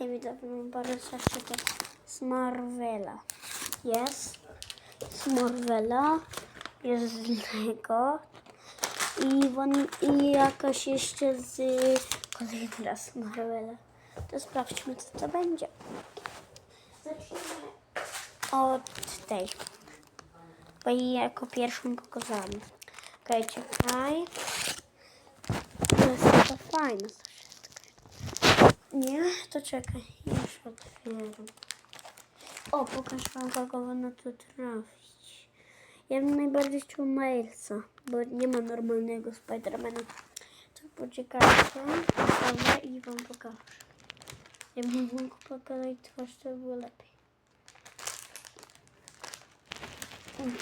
Ej, widzę, mam parę jeszcze to z Marvela. Jest. Z Marvela. Jest z Lego. I, won, I jakaś jeszcze z kolejny raz z Marvela. To sprawdźmy, co to będzie. Zacznijmy od tej. Bo jej jako pierwszą pokazałam. Okej, czekaj. To jest fajna saszetka. Nie? To czekaj. Już otwieram. O, pokaż wam, kogo na to trafić. Ja bym najbardziej chciał Milesa, bo nie ma normalnego Spidermana. To poczekajcie. Dobra, i wam pokażę. Jakbym mógł pokazać twarz, to by było lepiej.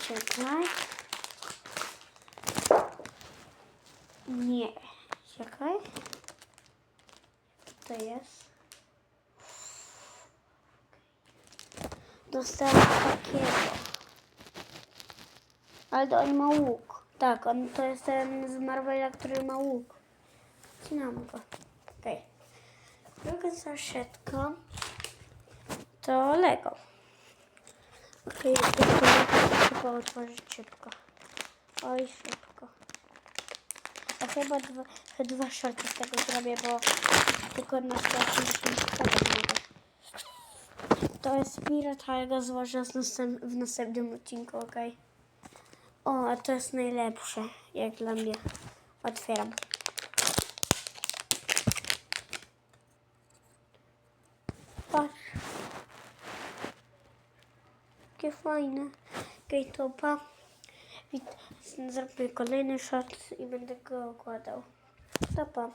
Czekaj. Nie. Czekaj. To jest? Dostałem takiego. Ale on ma łuk. Tak, on to jest ten z Marvela, który ma łuk. Wcinam go. Okej. Druga zaszetka to Lego. Okej, okay, to trzeba otworzyć szybko. Oj, szybko. Chyba dwa, dwa shorty z tego zrobię, bo tylko na 180 mogę. To jest pirat, ale go złożę w następnym odcinku, ok? O, a to jest najlepsze, jak dla mnie. Otwieram. Patrz. Jakie fajne. Zrobię kolejny shot i będę go okładał. To pa.